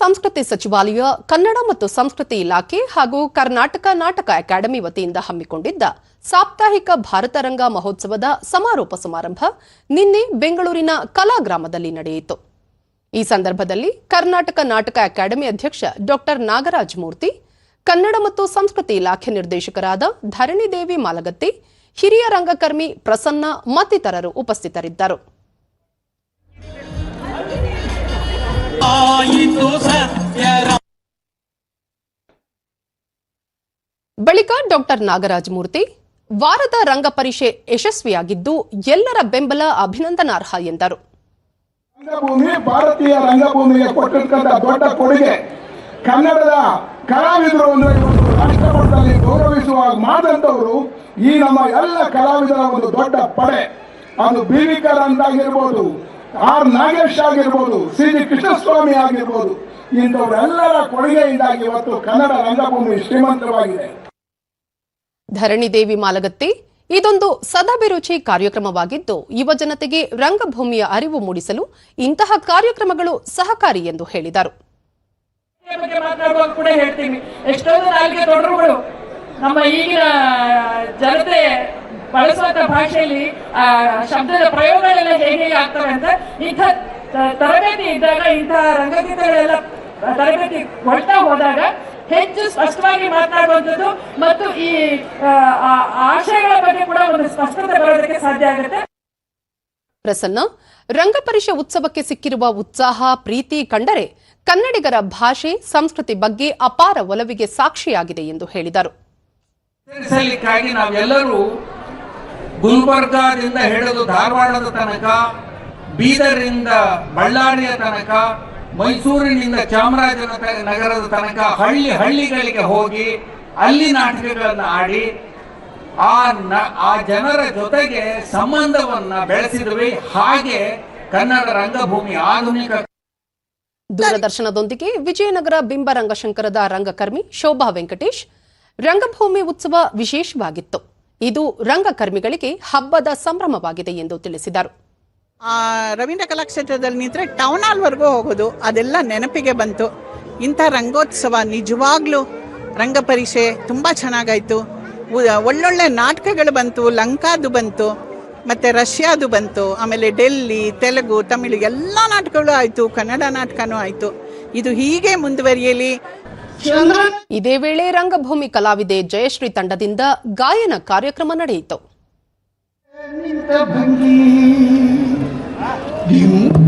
ಸಂಸ್ಕೃತಿ ಸಚಿವಾಲಯ, ಕನ್ನಡ ಮತ್ತು ಸಂಸ್ಕೃತಿ ಇಲಾಖೆ ಹಾಗೂ ಕರ್ನಾಟಕ ನಾಟಕ ಅಕಾಡೆಮಿ ವತಿಯಿಂದ ಹಮ್ಮಿಕೊಂಡಿದ್ದ ಸಾಪ್ತಾಹಿಕ ಭಾರತರಂಗ ಮಹೋತ್ಸವದ ಸಮಾರೋಪ ಸಮಾರಂಭ ನಿನ್ನೆ ಬೆಂಗಳೂರಿನ ಕಲಾಗ್ರಾಮದಲ್ಲಿ ನಡೆಯಿತು. ಈ ಸಂದರ್ಭದಲ್ಲಿ ಕರ್ನಾಟಕ ನಾಟಕ ಅಕಾಡೆಮಿ ಅಧ್ಯಕ್ಷ ಡಾಕ್ಟರ್ ನಾಗರಾಜ್ ಮೂರ್ತಿ, ಕನ್ನಡ ಮತ್ತು ಸಂಸ್ಕೃತಿ ಇಲಾಖೆ ನಿರ್ದೇಶಕರಾದ ಧರಣಿದೇವಿ ಮಾಲಗತ್ತಿ, ಹಿರಿಯ ರಂಗಕರ್ಮಿ ಪ್ರಸನ್ನ ಮತ್ತಿತರರು ಉಪಸ್ಥಿತರಿದ್ದರು. ಬಳಿಕ ಡಾಕ್ಟರ್ ನಾಗರಾಜ್ ಮೂರ್ತಿ, ವಾರದ ರಂಗ ಪರೀಕ್ಷೆ ಯಶಸ್ವಿಯಾಗಿದ್ದು ಎಲ್ಲರ ಬೆಂಬಲ ಅಭಿನಂದನಾರ್ಹ ಎಂದರು. ರಂಗಭೂಮಿ, ಭಾರತೀಯ ರಂಗಭೂಮಿಗೆ ಕೊಟ್ಟಿರ್ತಕ್ಕಂಥ ದೊಡ್ಡ ಕೊಡುಗೆ ಕನ್ನಡದ ಕಲಾವಿದರು ಅಂದ್ರೆ ರಾಷ್ಟ್ರಮಟ್ಟದಲ್ಲಿ ಗೌರವಿಸುವ ಮಾಡಿದಂಥವರು ಈ ನಮ್ಮ ಎಲ್ಲ ಕಲಾವಿದರ ಒಂದು ದೊಡ್ಡ ಪಡೆ. ಅದು ಬಿ ವಿ ಆಗಿರ್ಬೋದು, ಆರ್ ನಾಗೇಶ್ ಆಗಿರ್ಬೋದು, ಸಿ ಜಿ ಕೃಷ್ಣಸ್ವಾಮಿ ಆಗಿರ್ಬೋದು, ಇಂಥವರೆಲ್ಲರ ಕೊಡುಗೆಯಿಂದಾಗಿ ಇವತ್ತು ಕನ್ನಡ ರಂಗಭೂಮಿ ಶ್ರೀಮಂತವಾಗಿದೆ. ಧರಣಿದೇವಿ ಮಾಲಗತ್ತಿ. ಇದೊಂದು ಸದಾಭಿರುಚಿ ಕಾರ್ಯಕ್ರಮವಾಗಿದ್ದು, ಯುವ ಜನತೆಗೆ ರಂಗಭೂಮಿಯ ಅರಿವು ಮೂಡಿಸಲು ಇಂತಹ ಕಾರ್ಯಕ್ರಮಗಳು ಸಹಕಾರಿ ಎಂದು ಹೇಳಿದರು. ನಮ್ಮ ಈಗಿನ ಜನತೆ ಬಳಸುವಂತ ಭಾಷೆಯಲ್ಲಿ ಶಬ್ದದ ಪ್ರಯೋಗಗಳೆಲ್ಲ ಹೇಗೆ ಹೇಗೆ ಆಗ್ತವೆ ಅಂತ ಇಂಥ ತರಬೇತಿ ಇದ್ದಾಗ ಇಂತಹ ರಂಗಗೀತೆಗಳೆಲ್ಲ ತರಬೇತಿ ಕೊಡ್ತಾ ಹೋದಾಗ ಹೆಚ್ಚು ಸ್ಪಷ್ಟವಾಗಿ ಮಾತನಾಡುವಂಥದ್ದು ಮತ್ತು ಈ ಆಶಯಗಳ ಬಗ್ಗೆ ಕೂಡ ಒಂದು ಸ್ಪಷ್ಟತೆ ಬರೋದಕ್ಕೆ ಸಾಧ್ಯ ಆಗುತ್ತೆ. ಪ್ರಸನ್ನ ರಂಗಪರಿಷ ಉತ್ಸವಕ್ಕೆ ಸಿಕ್ಕಿರುವ ಉತ್ಸಾಹ ಪ್ರೀತಿ ಕಂಡರೆ ಕನ್ನಡಿಗರ ಭಾಷೆ ಸಂಸ್ಕೃತಿ ಬಗ್ಗೆ ಅಪಾರ ಒಲವಿಗೆ ಸಾಕ್ಷಿಯಾಗಿದೆ ಎಂದು ಹೇಳಿದರು. ಸಲ್ಲಿಕ್ಕಾಗಿ ನಾವೆಲ್ಲರೂ ಗುಲ್ಬರ್ಗಾದಿಂದ ಹಿಡಿದು ಧಾರವಾಡದ ತನಕ ಬೀದರಿಂದ ಬಳ್ಳಾರಿಯ ತನಕ ಮೈಸೂರಿನಿಂದ ಚಾಮರಾಜನಗರ ನಗರದ ತನಕ ಹಳ್ಳಿ ಹಳ್ಳಿಗಳಿಗೆ ಹೋಗಿ ಅಲ್ಲಿ ನಾಟಕಗಳನ್ನು ಆಡಿ ಆ ಆ ಜನರ ಜೊತೆಗೆ ಸಂಬಂಧವನ್ನ ಬೆಳೆಸಿದ್ವಿ. ಹಾಗೆ ಕನ್ನಡ ರಂಗಭೂಮಿ ಆಧುನಿಕ ದೂರದರ್ಶನದೊಂದಿಗೆ ವಿಜಯನಗರ ಬಿಂಬ ರಂಗಶಂಕರದ ರಂಗಕರ್ಮಿ ಶೋಭಾ ವೆಂಕಟೇಶ್. ರಂಗಭೂಮಿ ಉತ್ಸವ ವಿಶೇಷವಾಗಿತ್ತು. ಇದು ರಂಗಕರ್ಮಿಗಳಿಗೆ ಹಬ್ಬದ ಸಂಭ್ರಮವಾಗಿದೆ ಎಂದು ತಿಳಿಸಿದರು. ಆ ರವೀಂದ್ರ ಕಲಾಕ್ಷೇತ್ರದಲ್ಲಿ ನಿಂತರೆ ಟೌನ್ ಹಾಲ್ವರೆಗೂ ಹೋಗೋದು ಅದೆಲ್ಲ ನೆನಪಿಗೆ ಬಂತು. ಇಂಥ ರಂಗೋತ್ಸವ ನಿಜವಾಗ್ಲೂ ರಂಗಪರೀಕ್ಷೆ ತುಂಬ ಚೆನ್ನಾಗಾಯ್ತು. ಒಳ್ಳೊಳ್ಳೆ ನಾಟಕಗಳು ಬಂತು ಲಂಕಾದು ಬಂತು ಮತ್ತು ರಷ್ಯಾದು ಬಂತು ಆಮೇಲೆ ಡೆಲ್ಲಿ ತೆಲುಗು ತಮಿಳು ಎಲ್ಲ ನಾಟಕಗಳು ಆಯಿತು ಕನ್ನಡ ನಾಟಕನೂ ಆಯಿತು. ಇದು ಹೀಗೆ ಮುಂದುವರಿಯಲಿ. ಇದೇ ವೇಳೆ ರಂಗಭೂಮಿ ಕಲಾವಿದೆ ಜಯಶ್ರೀ ತಂಡದಿಂದ ಗಾಯನ ಕಾರ್ಯಕ್ರಮ ನಡೆಯಿತು. de um